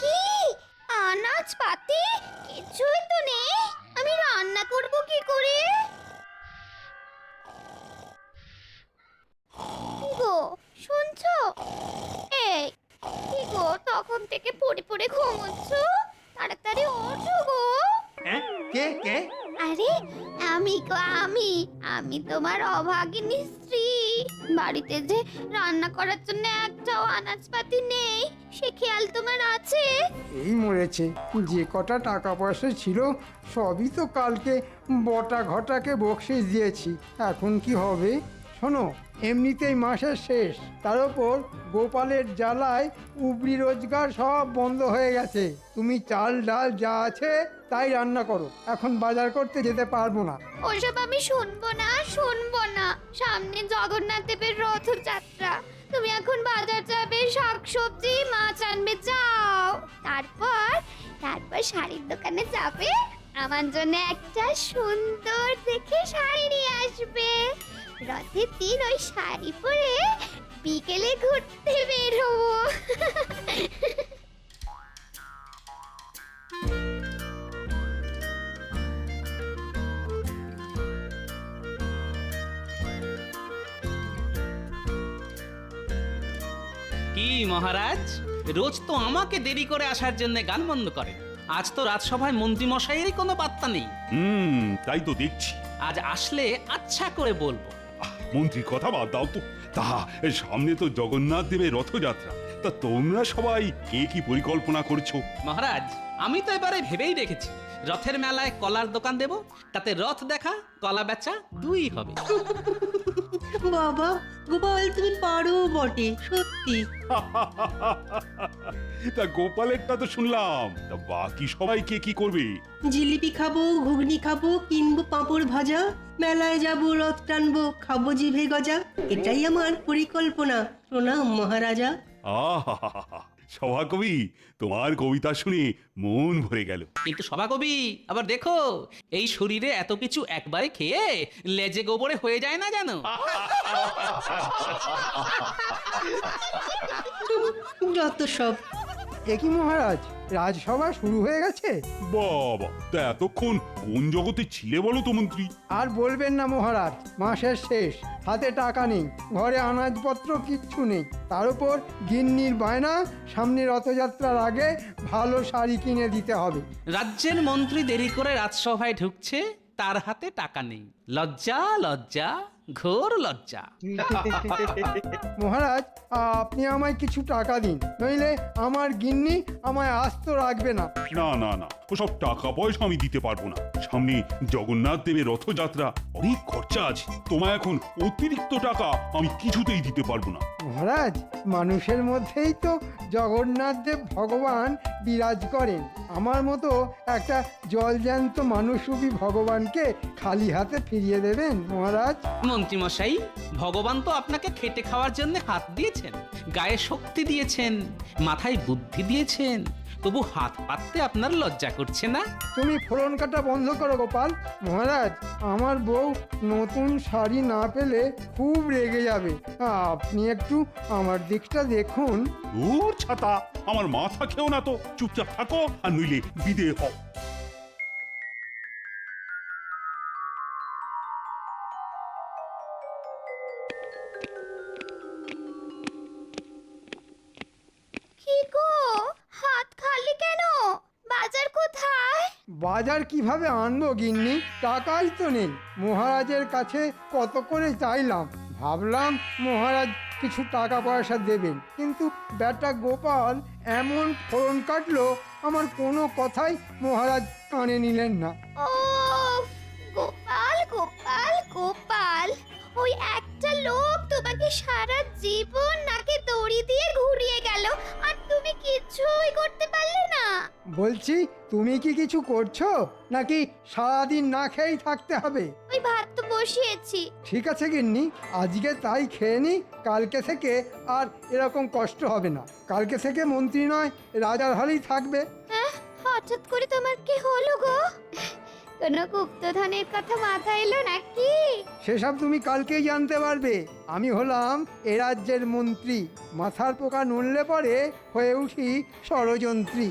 একি আনাজ পাতি কিছুই তো নেই। আমি রান্না করব কি করে? কি গো শুনছো? এই কি গো তখন থেকে পড়ে পড়ে ঘুমোচ্ছ? তাড়াতাড়ি ওঠো গো। হ্যাঁ কে কে? আরে আমি গো আমি আমি তোমার অভাগিনী বাড়িতে যে রান্না করার জন্য একটাও আনাজপাতি নেই, সে খেয়াল তোমার আছে? এই মরেছে। যে কটা টাকা পয়সা ছিল, সবই তো কালকে বটা ঘটাকে বকশিস দিয়েছি। এখন কি হবে? শোনো, এমনিতেই মাসের শেষ। তার ওপর গোপালের জ্বালায় উপরি রোজগার সব বন্ধ হয়ে গেছে। তুমি চাল, ডাল যা আছে তাই রান্না করো। এখন বাজার করতে যেতে পারব না। ওসব আমি শুনব না শুনব না। সামনে জগন্নাথ দেবের রথযাত্রা। তুমি এখন বাজার যাবে শাক সবজি মাছ আনবে, যাও। তারপর তারপর শাড়ির দোকানে যাবে। আমার জন্য একটা সুন্দর দেখে শাড়ি নিয়ে আসবে। রথের দিন ওই শাড়ি পরে বিকেলে ঘুরতে বের হব কি মহারাজ? রোজ তো আমাকে দেরি করে আসার জন্য গান বন্ধ করেন। আজ তো রাজসভায় মন্ত্রী মশাইয়েরই কোনো পাত্তা নেই। হুম তাই তো দেখছি। আজ আসলে আচ্ছা করে বলব। আহ, মন্ত্রী কথা বাদ দাও তো। তা সামনে তো জগন্নাথ দেবের রথযাত্রা। তা তোমরা সবাই কে কি পরিকল্পনা করছ? মহারাজ আমি তো এবারে ভেবেই রেখেছি রথের মেলায় কলার দোকান দেব তাতে রথ দেখা কলা বেচা দুই হবে। বাবা গোপাল তুমি পারো বটে সত্যি। তা গোপালেরটা তো শুনলাম। তা বাকি সবাই কে কি করবে? জিলিপি খাব ঘুগনি খাব কিনবো পাঁপড় ভাজা মেলায় যাব রথ টানবো খাব জিভে গজা। এটাই আমার পরিকল্পনা প্রণাম মহারাজা। আহা সভাকবি তোমার কবিতা শুনে মন ভরে গেল। কিন্তু সভাকবি আবার দেখো এই শরীরে এত কিছু একবারে খেয়ে লেজে গোবরে হয়ে যায় না জানো? যত সব একই মহারাজ? রাজসভা শুরু হয়ে গেছে? বাবা তা এতক্ষণ কোন জগতে ছিলে বলো তো মন্ত্রী? আর বলবেন না মহারাজ মাসের শেষ হাতে টাকা নেই ঘরে আনাজপত্র কিচ্ছু নেই। তার উপর গিন্নির বায়না সামনে রথযাত্রার আগে ভালো শাড়ি কিনে দিতে হবে। রাজ্যের মন্ত্রী দেরি করে রাজসভায় ঢুকছে তার হাতে টাকা নেই। লজ্জা লজ্জা। ঘোর লজ্জা। মহারাজ আপনি আমায় কিছু টাকা দিন নইলে আমার গিন্নি আমায় আস্ত রাখবে না। না না না ওসব টাকা পয়সা আমি দিতে পারব না। সামনে জগন্নাথ দেবের রথযাত্রা অনেক খরচা আছে। তোমায় এখন অতিরিক্ত টাকা আমি কিছুতেই দিতে পারব না। মহারাজ মানুষের মধ্যেই তো জগন্নাথ দেব ভগবান বিরাজ করেন। আমার মতো একটা জলজ্যান্ত মানুষরূপী ভগবানকে খালি হাতে ফিরিয়ে দেবেন, মহারাজ? মন্ত্রীমশাই, ভগবান তো আপনাকে খেটে খাওয়ার জন্য হাত দিয়েছেন, গায়ে শক্তি দিয়েছেন, মাথায় বুদ্ধি দিয়েছেন। তবু হাত পাততে আপনার লজ্জা করছে না? তুমি ফোড়ন কাটা বন্ধ করো গোপাল। মহারাজ আমার বউ নতুন শাড়ি না পেলে খুব রেগে যাবে। আপনি একটু আমার দিকটা দেখুন। দূর ছাতা আমার মাথা খেও না তো। চুপচাপ থাকো আর নইলে বিদে হও। বাজার কীভাবে আনব, গিন্নি? টাকাই তো নেই। মহারাজের কাছে কত করে চাইলাম? ভাবলাম মহারাজ কিছু টাকা পয়সা দেবেন। কিন্তু ব্যাটা গোপাল এমন ফোড়ন কাটলো, আমার কোনো কথাই মহারাজ কানে নিলেন না। গোপাল গোপাল গোপাল, ওই একটা লোক তোমাকে সারা জীবন নাকে দড়ি বলছি তুমি কি কিছু করছ? নাকি সারাদিন না খেয়েই থাকতে হবে? ওই ভাত তো বসিয়েছি। ঠিক আছে গিন্নি আজকে তাই খেয়ে নি কালকে থেকে আর এরকম কষ্ট হবে না। কালকে থেকে মন্ত্রী নয় রাজার হলেই থাকবে। হঠাৎ করে তোমার কি হলো গো? কোনো গুপ্তধনের কথা মাথায় এলো নাকি? সেসব তুমি কালকেই জানতে পারবে। আমি হলাম এ রাজ্যের মন্ত্রী। মাথার পোকা নড়লে পরে হয়ে উঠি ষড়যন্ত্রী।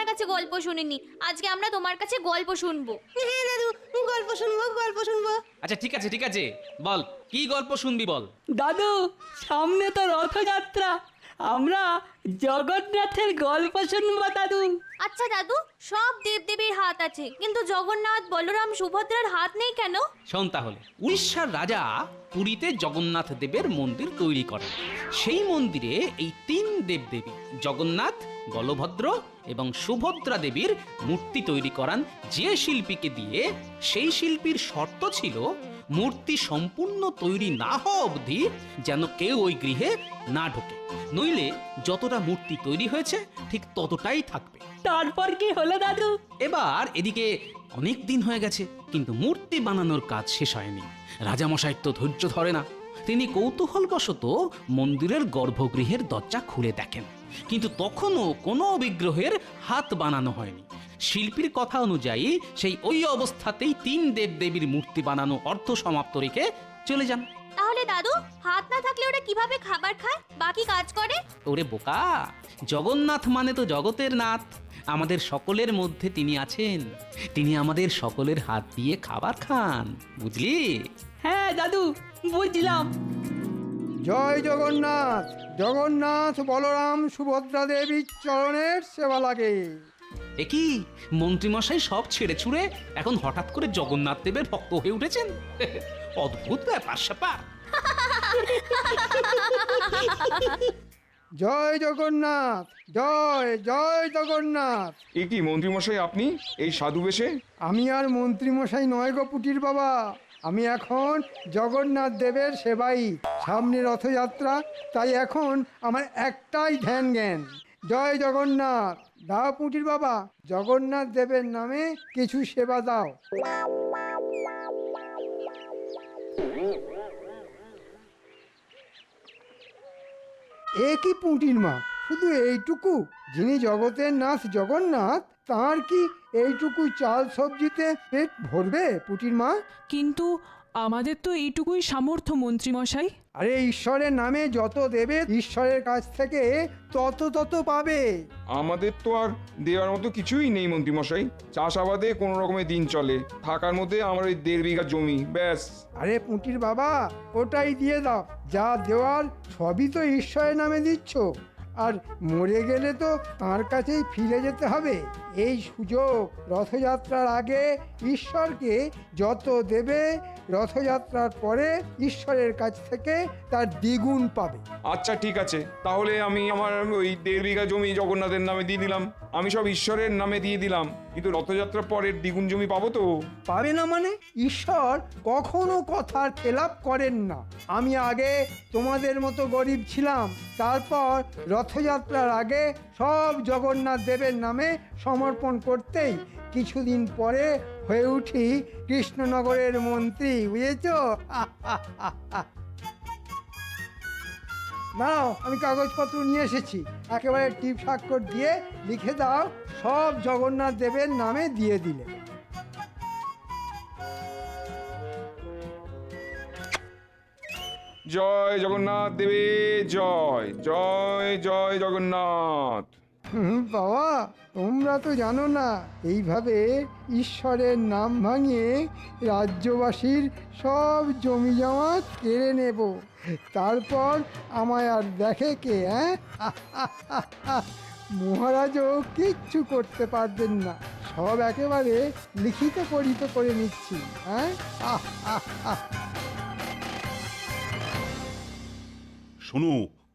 তোমার কাছে গল্প শুনিনি। আজকে আমরা তোমার কাছে গল্প শুনব। হ্যাঁ দাদু গল্প শুনব গল্প শুনব। আচ্ছা ঠিক আছে ঠিক আছে। বল কি গল্প শুনবি বল? দাদু সামনে তো রথযাত্রা। আমরা জগন্নাথের গল্প শুনব দাদু। আচ্ছা দাদু সব দেবদেবীর হাত আছে কিন্তু জগন্নাথ বলরাম সুভদ্রার হাত নেই কেন? শোন তাহলে উড়িষ্যার রাজা পুরীতে জগন্নাথ দেবের মন্দির তৈরি করেন। সেই মন্দিরে এই তিন দেবদেবী জগন্নাথ বলভদ্র এবং সুভদ্রা দেবীর মূর্তি তৈরি করান। যে শিল্পীকে দিয়ে সেই শিল্পীর শর্ত ছিল মূর্তি সম্পূর্ণ তৈরি না হওয়া অবধি যেন কেউ ওই গৃহে না ঢোকে। নইলে যতটা মূর্তি তৈরি হয়েছে ঠিক ততটাই থাকবে। তারপর কি হলো দাদু? এবার এদিকে অনেক দিন হয়ে গেছে কিন্তু মূর্তি বানানোর কাজ শেষ হয়নি। রাজামশাই তো ধৈর্য ধরে না। তিনি কৌতূহলবশত মন্দিরের গর্ভগৃহের দরজা খুলে দেখেন। কিন্তু তখনও কোনো বিগ্রহের হাত বানানো হয়নি। শিল্পীর কথা অনুযায়ী সেই ওই অবস্থাতেই তিন দেবদেবীর মূর্তি বানানো অর্থ সমাপ্ত রেখে চলে যান। তাহলে দাদু হাত না থাকলে ওরা কীভাবে খাবার খায়? বাকি কাজ করে? ওরে বোকা জগন্নাথ মানে তো জগতের নাথ। আমাদের সকলের মধ্যে তিনি আছেন। তিনি আমাদের সকলের হাত দিয়ে খাবার খান বুঝলি? হ্যাঁ দাদু বুঝলাম। জয় জগন্নাথ। জগন্নাথ বলরাম সুভদ্রা দেবীর চরণের সেবা লাগে। এ কি? মন্ত্রীমশাই সব ছেড়ে ছুড়ে এখন হঠাৎ করে জগন্নাথ দেবের ভক্ত হয়ে উঠেছেন? অদ্ভুত ব্যাপার স্যাপার। জয় জগন্নাথ জয় জয় জগন্নাথ। এ কি মন্ত্রীমশাই আপনি? এই সাধু বেশে? আমি আর মন্ত্রীমশাই নয় গো পুটির বাবা। আমি এখন জগন্নাথ দেবের সেবাই সামনে রথযাত্রা, তাই এখন আমার একটাই ধ্যান জ্ঞান। জয় জগন্নাথ। দাও পুটির বাবা, জগন্নাথ দেবের নামে কিছু সেবা দাও। এ কি পুঁটির মা? শুধু এইটুকু? যিনি জগতের নাথ জগন্নাথ তার কি এইটুকু চাল সবজিতে পেট ভরবে পুটির মা? কিন্তু আমাদের তো এইটুকুই সামর্থ্য মন্ত্রীমশাই। আরে ঈশ্বরের নামে যত দেবে ঈশ্বরের কাছ থেকে তত তত পাবে। আমাদের তো আর দেওয়ার মতো কিছুই নেই মন্ত্রীমশাই। চাষাবাদে কোনো রকমের দিন চলে। থাকার মধ্যে আমার ওই দেড় বিঘা জমি ব্যাস। আরে পুঁটির বাবা ওটাই দিয়ে দাও। যা দেওয়ার সবই তো ঈশ্বরের নামে দিচ্ছ। আর মরে গেলে তো তার কাছেই ফিরে যেতে হবে। এই সুযোগ রথযাত্রার আগে ঈশ্বরকে যত দেবে, রথযাত্রার পরে ঈশ্বরের কাছ থেকে তার দ্বিগুণ পাবে। আচ্ছা ঠিক আছে। তাহলে আমি আমার ওই দেড় বিঘা জমি জগন্নাথের নামে দিয়ে দিলাম। আমি সব ঈশ্বরের নামে দিয়ে দিলাম। কিন্তু রথযাত্রার পরের দ্বিগুণ জমি পাবো তো? পাবে না মানে? ঈশ্বর কখনো কথার খেলাপ করেন না। আমি আগে তোমাদের মতো গরিব ছিলাম, তারপর রথযাত্রার আগে সব জগন্নাথ দেবের নামে সমর্পণ করতেই কিছুদিন পরে হয়ে উঠি কৃষ্ণনগরের মন্ত্রী, বুঝেছ? নাও আমি কাগজপত্র নিয়ে এসেছি। একেবারে টিপ স্বাক্ষর দিয়ে লিখে দাও সব জগন্নাথ দেবের নামে দিয়ে দিলে। জয় জগন্নাথ দেবী জয় জয় জয় জগন্নাথ। বাবা। তোমরা তো জানো না, এইভাবে ঈশ্বরের নাম ভাঙিয়ে রাজ্যবাসীর সব জমি জমা কেড়ে নেব। তারপর আমায় আর দেখে কে হ্যাঁ? মহারাজও কিচ্ছু করতে পারবেন না। সব একেবারে লিখিত পরিত করে নিচ্ছি হ্যাঁ? আহ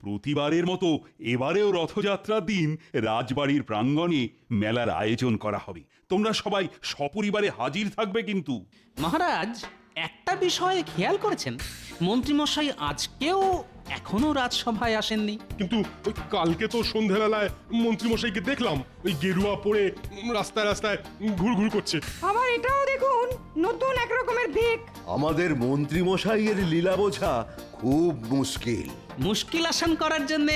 প্রতিবারের মতো এবারেও রথযাত্রার দিন রাজবাড়ির প্রাঙ্গণে মেলার আয়োজন করা হবে। তোমরা সবাই সপরিবারে হাজির থাকবে কিন্তু। মহারাজ একটা বিষয়ে খেয়াল করেছেন। মন্ত্রীমশাই আজকেও এখনও রাজসভায় আসেননি। কিন্তু ওই কালকে তো সন্ধেবেলায় মন্ত্রীমশাইকে দেখলাম ওই গেরুয়া পরে রাস্তায় রাস্তায় ঘুরঘুর করছে। আবার এটাও দেখুন নতুন এক রকমের ভিক। আমাদের মন্ত্রীমশাইয়ের লীলা বোঝা খুব মুশকিল। মুশকিল আসান করার জন্য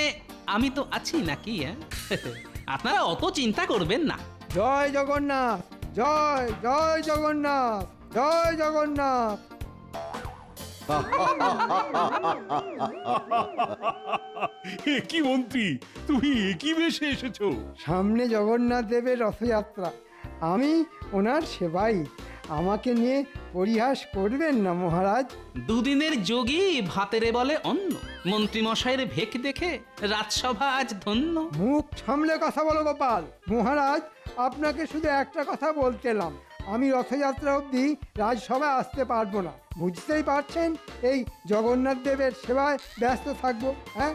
আমি তো আছি নাকি হ্যাঁ? আপনারা অত চিন্তা করবেন না। জয় জগন্নাথ জয় জয় জগন্নাথ জয় জগন্নাথ। এ কি মন্ত্রী তুমি কি বেশে এসেছ। সামনে জগন্নাথ দেবের রথযাত্রা। আমি ওনার সেবাই। আমাকে নিয়ে পরিহাস করবেন না মহারাজ? দুদিনের যোগী ভাতেরে বলে অন্ন। মন্ত্রীমশাইয়ের ভেক দেখে রাজসভা আজ ধন্য। মুখ সামলে কথা বলো গোপাল। মহারাজ, আপনাকে শুধু একটা কথা বলতেলাম আমি রথযাত্রা অবধি রাজসভায় আসতে পারব না। বুঝতেই পারছেন? এই জগন্নাথ দেবের সেবায় ব্যস্ত থাকব হ্যাঁ?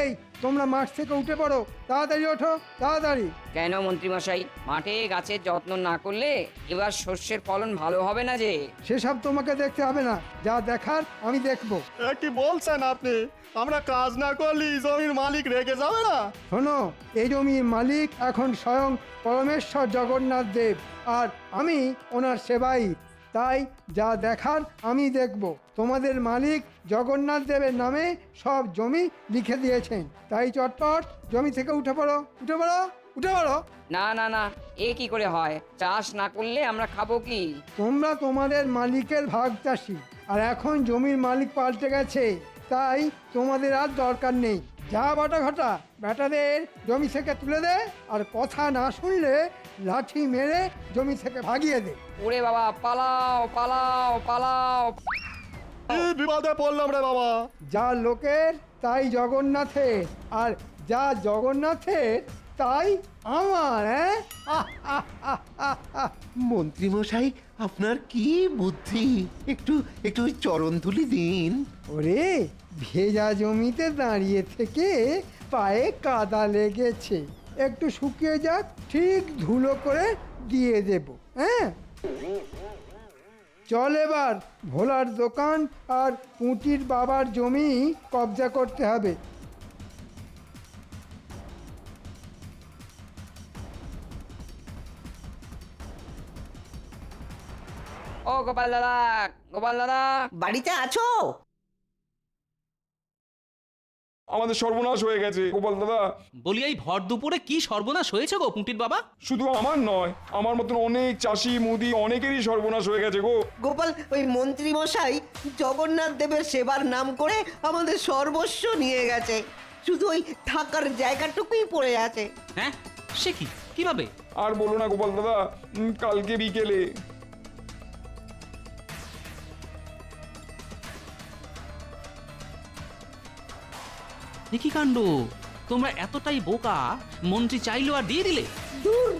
এই তোমরা মাঠ থেকে উঠে পড়ো। তাড়াতাড়ি ওঠো তাড়াতাড়ি। কেন মন্ত্রীমশাই? মাঠে গাছের যত্ন না করলে এবার শস্যের ফলন ভালো হবে না যে। সেসব তোমাকে দেখতে হবে না। যা দেখার আমি দেখব। কি বলছেন আপনি? আমরা কাজ না করলে জমির মালিক রেগে যাবে না? শোনো এই জমির মালিক এখন স্বয়ং পরমেশ্বর জগন্নাথ দেব আর আমি ওনার সেবাই তাই যা দেখার আমি দেখব। তোমাদের মালিক জগন্নাথ দেবের নামে সব জমি লিখে দিয়েছেন। তাই চটপট জমি থেকে উঠে পড়ো উঠে পড়ো উঠে পড়ো। না না না এ কি করে হয়? চাষ না করলে আমরা খাব কি? তোমরা তোমাদের মালিকের ভাগ চাষি আর এখন জমির মালিক পাল্টে গেছে তাই তোমাদের আর দরকার নেই। যা বাটা ঘটা ব্যাটাদের জমি থেকে তুলে দে আর কথা না শুনলে লাঠি মেরে জমি থেকে ভাগিয়ে দে। ওরে বাবা পালাও পালাও পালাও। বিপদে পড়লাম রে বাবা। যা লোকের তাই জগন্নাথের আর যা জগন্নাথের তাই আমার হ্যাঁ। মন্ত্রীমশাই আপনার কি বুদ্ধি? একটু একটু চরণ তুলি দিন। ওরে ভেজা জমিতে দাঁড়িয়ে থেকে পায়ে কাদা লেগেছে। একটু শুকিয়ে যাক ঠিক ধুলো করে দিয়ে দেব হ্যাঁ? চল এবার ভোলার দোকান আর পুঁটির বাবার জমি কবজা করতে হবে। গোপাল দাদা গোপাল দাদা। বাড়িতে আছো? আমাদের সর্বনাশ হয়ে গেছে গোপাল দাদা। বলি এই ভর দুপুরে কি সর্বনাশ হয়েছে গো পুঁটির বাবা? শুধু আমার নয় আমার মতন অনেক চাষি মুদি অনেকেরই সর্বনাশ হয়ে গেছে গো। গোপাল ওই মন্ত্রী মশাই জগন্নাথ দেবের সেবার নাম করে আমাদের সর্বস্ব নিয়ে গেছে। শুধু ওই থাকার জায়গাটুকুই পড়ে আছে। হ্যাঁ সে কি? কীভাবে? আর বলো না গোপাল দাদা উম, কালকে বিকেলে। এ কি কাণ্ড? তোমরা এতটাই বোকা, মন্ত্রী চাইলো আর দিয়ে দিলে। দূর,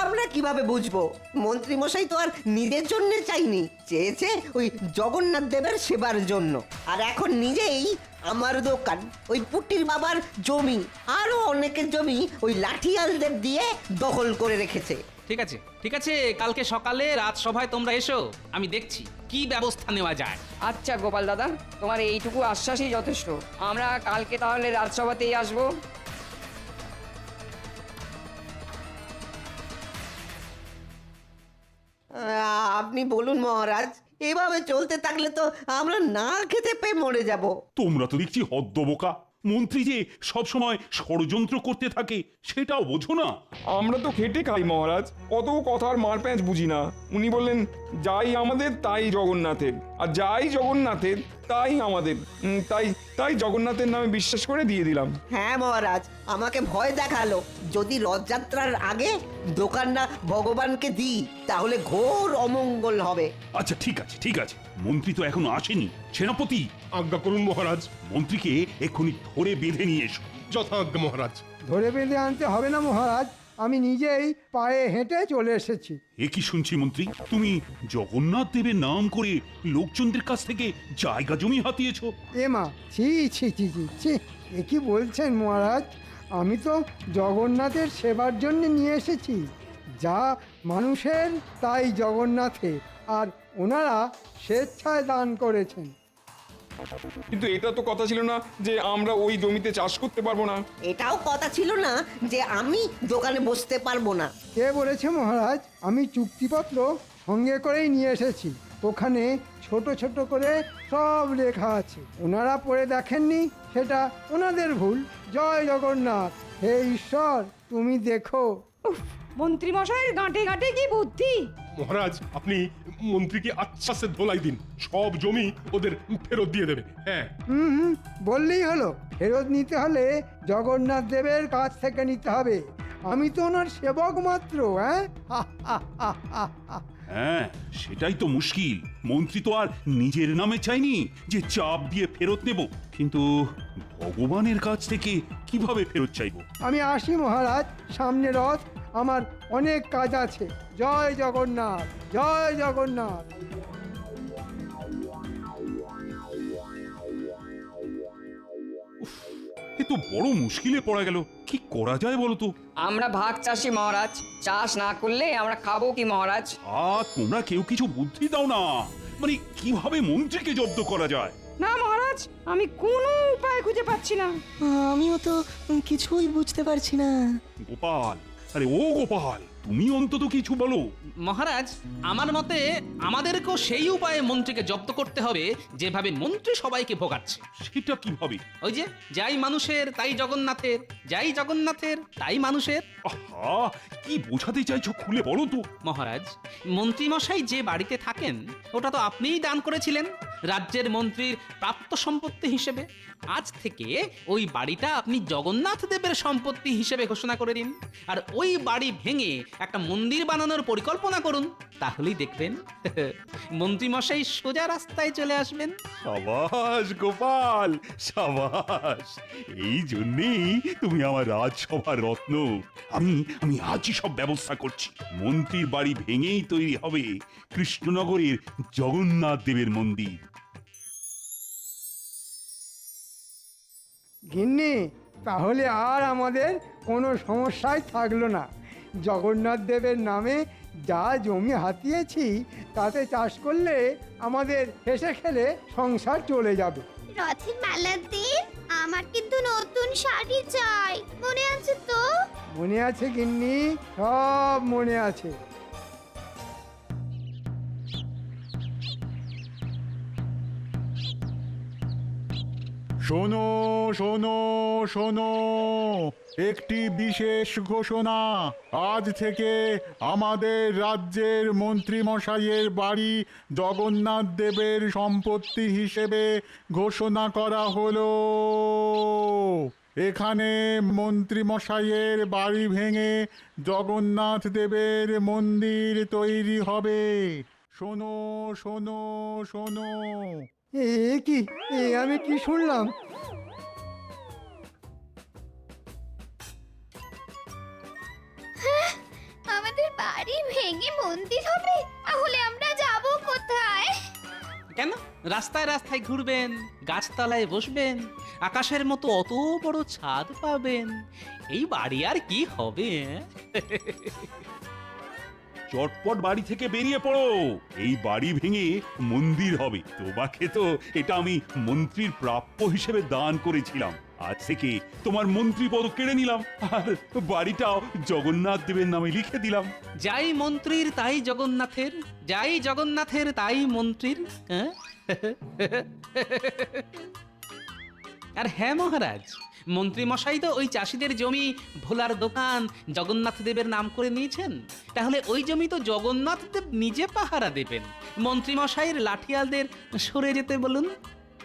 আমরা কীভাবে বুঝব? মন্ত্রী মশাই তো আর নিজের জন্য চাইনি, চেয়েছে ওই জগন্নাথ দেবের সেবার জন্য। আর এখন নিজেই আমার দোকান, ওই পুটির বাবার জমি, আরও অনেকের জমি ওই লাঠিয়ালদের দিয়ে দখল করে রেখেছে। ঠিক আছে ঠিক আছে কালকে সকালে রাজসভায় তোমরা এসো আমি দেখছি কি ব্যবস্থা নেওয়া যায়। আচ্ছা গোপাল দাদা তোমার এইটুকু আশ্বাসই যথেষ্ট। আমরা কালকে তাহলে রাজসভাতেই আসব। আহ, আপনি বলুন মহারাজ এভাবে চলতে থাকলে তো আমরা না খেতে পেয়ে মরে যাব। তোমরা তো দেখছি হদ্দবোকা। মন্ত্রী যে সবসময় ষড়যন্ত্র করতে থাকে সেটাও বোঝো না। আমরা তো খেটে খাই মহারাজ। অত কথার মার প্যাঁচ বুঝি না। উনি বললেন যাই আমাদের তাই জগন্নাথের। আর যাই জগন্নাথের তাই আমাদের। উম, তাই তাই জগন্নাথের নামে বিশ্বাস করে দিয়ে দিলাম। হ্যাঁ মহারাজ আমাকে ভয় দেখাল। যদি রথযাত্রার আগে দোকানটা ভগবানকে দিই তাহলে ঘোর অমঙ্গল হবে। আচ্ছা ঠিক আছে ঠিক আছে। মন্ত্রী তো এখনও আসেনি। সেনাপতি? আজ্ঞা করুন মহারাজ। মন্ত্রীকে এক্ষুনি ধরে বেঁধে নিয়ে এসো। যথাজ্ঞা মহারাজ। ধরে বেঁধে আনতে হবে না মহারাজ আমি নিজেই পায়ে হেঁটে চলে এসেছি। এ কি শুনছি মন্ত্রী? তুমি জগন্নাথ দেবের নাম করে লোকজনদের কাছ থেকে জায়গা জমি হাতিয়েছো। এ মা ছি ছি ছি ছি ছি এ কি বলছেন মহারাজ? আমি তো জগন্নাথের সেবার জন্য নিয়ে এসেছি। যা মানুষের তাই জগন্নাথের। আর ওনারা স্বেচ্ছায় দান করেছেন। কিন্তু এটা তো কথা ছিল না যে আমরা ওই জমিতে চাষ করতে পারব না। এটাও কথা ছিল না যে আমি দোকানে বসতে পারব না। কে বলেছে মহারাজ? আমি চুক্তিপত্র সঙ্গে করেই নিয়ে এসেছি। ওখানে ছোট ছোট করে সব লেখা আছে। ওনারা পড়ে দেখেননি? সেটা ওনাদের ভুল। জয় জগন্নাথ। হে ঈশ্বর তুমি দেখো। মন্ত্রী মশাইয়ের গাঁটে গাঁটে কি বুদ্ধি? মহারাজ আপনি মন্ত্রীকে আচ্ছাসে ধোলাই দিন। সব জমি ওদের ফেরত দিয়ে দেবে। হ্যাঁ। হুম হুম বললেই হলো। ফেরত নিতে হলে জগন্নাথ দেবের কাছ থেকে নিতে হবে। আমি তো ওনার সেবক মাত্র হ্যাঁ। হ্যাঁ সেটাই তো মুশকিল। মন্ত্রী তো আর নিজের নামে চাইনি যে চাপ দিয়ে ফেরত নেব। কিন্তু ভগবানের কাছ থেকে কীভাবে ফেরত চাইব? আমি আসি মহারাজ সামনে রথ আমার অনেক কাজ আছে। জয় জগন্নাথ জয় জগন্নাথ। এ তো বড় মুশকিলে পড়া গেল। কি করা যায় বলো তো? আমরা ভাগ চাষি মহারাজ। চাষ না করলে আমরা খাব কি মহারাজ? আ তোমরা কেউ কিছু বুদ্ধি দাও না। মানে কীভাবে মন্ত্রীকে জব্দ করা যায়? না মহারাজ আমি কোনো উপায় খুঁজে পাচ্ছি না। আমিও তো কিছুই বুঝতে পারছি না। গোপাল আরে ও গোপাল তুমি অন্তত কিছু বলো। মহারাজ আমার মতে আমাদেরকেও সেই উপায়ে মন্ত্রীকে জব্দ করতে হবে যেভাবে মন্ত্রী সবাইকে ভোগাচ্ছে। সেটা কীভাবে? ওই যে যাই মানুষের তাই জগন্নাথের যাই জগন্নাথের তাই মানুষের। আহা কি বোঝাতে চাইছো খুলে বলো তো। মহারাজ মন্ত্রীমশাই যে বাড়িতে থাকেন ওটা তো আপনিই দান করেছিলেন রাজ্যের মন্ত্রীর প্রাপ্ত সম্পত্তি হিসেবে। আজ থেকে ওই বাড়িটা আপনি জগন্নাথ দেবের সম্পত্তি হিসেবে ঘোষণা করে দিন আর ওই বাড়ি ভেঙে একটা মন্দির বানানোর পরিকল্পনা করুন তাহলেই দেখবেন মন্ত্রীমশাই সোজা রাস্তায় চলে আসবেন। সাবাস গোপাল সাবাস। এই জন্যেই তুমি আমার রাজসভার রত্ন। আমি আমি আজই সব ব্যবস্থা করছি। মন্ত্রীর বাড়ি ভেঙেই তৈরি হবে কৃষ্ণনগরের জগন্নাথ দেবের মন্দির। গিন্নি তাহলে আর আমাদের কোনো সমস্যাই থাকল না। জগন্নাথ দেবের নামে যা জমি হাতিয়েছি তাতে চাষ করলে আমাদের হেসে খেলে সংসার চলে যাবে। রথের মেলার দিন আমার কিন্তু নতুন শাড়ি চাই। মনে আছে তো? মনে আছে গিন্নি সব মনে আছে। শোনো শোনো শোনো একটি বিশেষ ঘোষণা। আজ থেকে আমাদের রাজ্যের মন্ত্রীমশাইয়ের বাড়ি জগন্নাথ দেবের সম্পত্তি হিসেবে ঘোষণা করা হলো। এখানে মন্ত্রীমশাইয়ের বাড়ি ভেঙে জগন্নাথ দেবের মন্দির তৈরি হবে। শোনো শোনো শোনো। এ কি? এ আমি কি শুনলাম? ভেঙে মন্দির হবে? তাহলে আমরা যাব কোথায়? কেন? রাস্তায় রাস্তায় ঘুরবেন গাছতলায় বসবেন আকাশের মতো অত বড় ছাদ পাবেন। এই বাড়ি আর কি হবে? চটপট বাড়ি থেকে বেরিয়ে পড়ো। এই বাড়ি ভেঙে মন্দির হবে। তোমাকে তো এটা আমি মন্ত্রীর প্রাপ্য হিসেবে দান করেছিলাম। আজ থেকে তোমার মন্ত্রী পদ কেড়ে নিলাম। আর বাড়িটাও জগন্নাথ দেবের নামে লিখে দিলাম। যাই মন্ত্রীর, তাই জগন্নাথের। যাই জগন্নাথের, তাই মন্ত্রীর। হ্যাঁ? আর হ্যাঁ মহারাজ মন্ত্রী মশাই তো ওই চাষিদের জমি, ভোলার দোকান, জগন্নাথ দেবের নাম করে নিয়েছেন। তাহলে ওই জমি তো জগন্নাথ দেব নিজে পাহারা দেবেন। মন্ত্রী মশাইয়ের লাঠিয়ালদের সরে যেতে বলুন।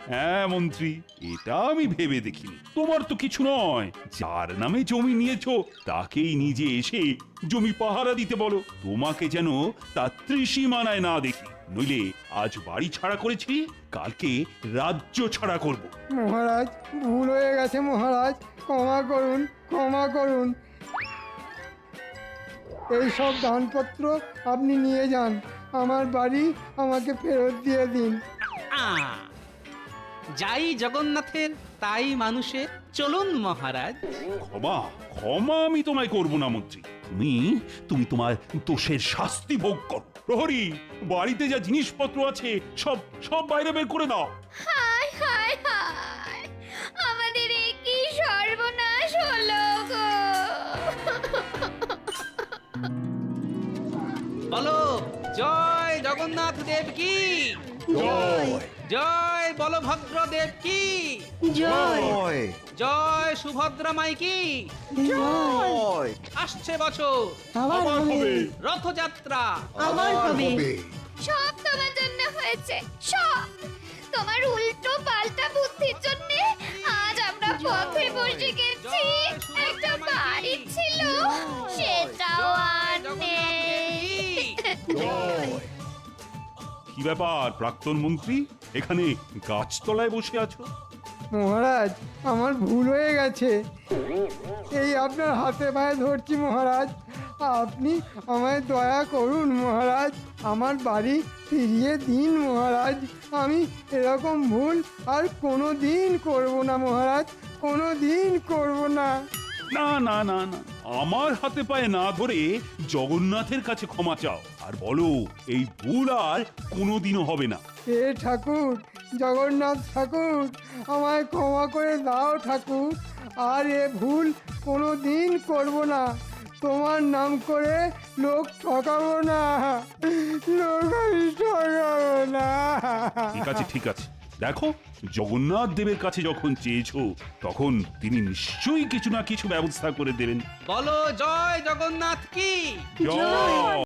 হ্যাঁ মন্ত্রী এটা আমি ভেবে দেখিনি। তোমার তো কিছু নয়। যার নামে জমি নিয়েছ তাকেই নিজে এসে জমি পাহারা দিতে বলো। তোমাকে যেন তার ত্রিসীমানায় না দেখি। নইলে আজ বাড়ি ছাড়া করেছি কালকে রাজ্য ছাড়া করব। মহারাজ ভুল হয়ে গেছে মহারাজ। ক্ষমা করুন ক্ষমা করুন। এই সব দানপত্র আপনি নিয়ে যান। আমার বাড়ি আমাকে ফেরত দিয়ে দিন। আ, যাই জগন্নাথের তাই মানুষের। চলুন মহারাজ। ক্ষমা ক্ষমা আমি তোমায় করব না মন্ত্রী। তুমি তুমি তোমার দোষের শাস্তি ভোগ করো। প্রহরী বাড়িতে যা জিনিসপত্র আছে সব সব বাইরে বের করে দাও। হায় হায় হায়! আমাদের এ কি সর্বনাশ হলো গো! বলো জয় জগন্নাথ দেব কি? জয়। জয় বলভদ্র দেব কি? জয়। জয়। সুভদ্রা মাই কি? জয়। আসছে বছর। আবার হবে। রথযাত্রা। হবে। সব তোমার জন্য হয়েছে সব। তোমার উল্টো পাল্টা বুদ্ধির জন্য আজ আমরা পথে বসে গেছি। একটা বাড়ি ছিল সেটাও আর নেই। কি ব্যাপার প্রাক্তন মন্ত্রী? এখানে গাছতলায় বসে আছো? মহারাজ আমার ভুল হয়ে গেছে। এই আপনার হাতে পায়ে ধরছি মহারাজ। আপনি আমায় দয়া করুন মহারাজ। আমার বাড়ি ফিরিয়ে দিন মহারাজ। আমি এরকম ভুল আর কোনো দিন করব না মহারাজ। কোনো দিন করব না। না না না না। আমার হাতে পায়ে না ধরে জগন্নাথের কাছে ক্ষমা চাও। আর বলো এই ভুল আর কোনোদিনও হবে না। হে ঠাকুর জগন্নাথ ঠাকুর আমায় ক্ষমা করে দাও ঠাকুর। আর এ ভুল কোনো দিন করব না। তোমার নাম করে লোক ঠকাবো না। লোক আমি ঠকাবো না। ঠিক আছে ঠিক আছে। দেখো জগন্নাথ দেবের কাছে যখন চেয়েছো তখন তিনি নিশ্চয়ই কিছু না কিছু ব্যবস্থা করে দেবেন। বলো জয় জগন্নাথ কি? জয়!